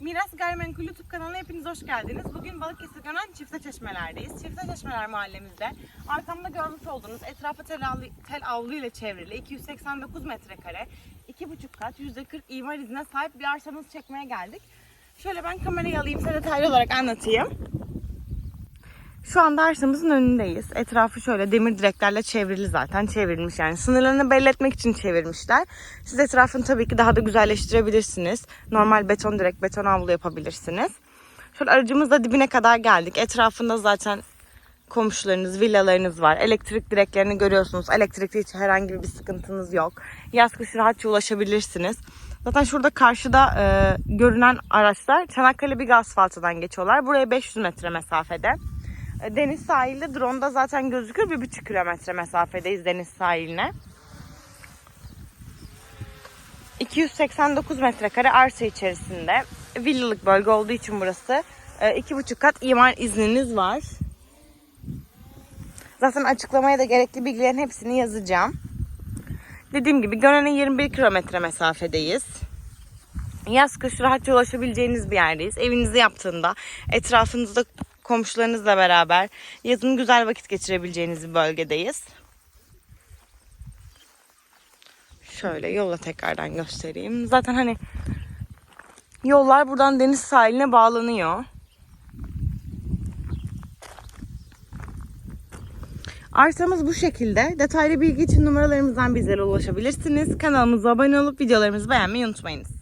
Miras Gayrimenkul YouTube kanalına hepiniz hoş geldiniz. Bugün Balıkesir Gönen Çifte Çeşmeler'deyiz. Çifte Çeşmeler mahallemizde arkamda görmüş olduğunuz etrafı tel, avlu, tel avlu ile çevrili 289 metrekare, 2,5 kat, %40 imar iznine sahip bir arsamızı çekmeye geldik. Şöyle ben kamerayı alayım size detaylı olarak anlatayım. Şu anda arsamızın önündeyiz. Etrafı şöyle demir direklerle çevrili zaten. Çevrilmiş yani. Sınırlarını belli etmek için çevirmişler. Siz etrafını tabii ki daha da güzelleştirebilirsiniz. Normal beton direk, beton avlu yapabilirsiniz. Şöyle aracımızla dibine kadar geldik. Etrafında zaten komşularınız, villalarınız var. Elektrik direklerini görüyorsunuz. Elektrikte hiç herhangi bir sıkıntınız yok. Yaz kış rahatça ulaşabilirsiniz. Zaten şurada karşıda e, görünen araçlar Çanakkale Big Asfaltı'dan geçiyorlar. Buraya 500 metre mesafede. Deniz sahilde drone'da zaten gözüküyor. Bir buçuk kilometre mesafedeyiz deniz sahiline. 289 metrekare arsa içerisinde. Villalık bölge olduğu için burası. e, iki buçuk kat imar izniniz var. Zaten açıklamaya da gerekli bilgilerin hepsini yazacağım. Dediğim gibi Gönen'e 21 kilometre mesafedeyiz. Yaz kış rahatça ulaşabileceğiniz bir yerdeyiz. Evinizi yaptığında etrafınızda komşularınızla beraber yazın güzel vakit geçirebileceğiniz bir bölgedeyiz. Şöyle yola tekrardan göstereyim. Zaten hani yollar buradan deniz sahiline bağlanıyor. Arsamız bu şekilde. Detaylı bilgi için numaralarımızdan bizlere ulaşabilirsiniz. Kanalımıza abone olup videolarımızı beğenmeyi unutmayınız.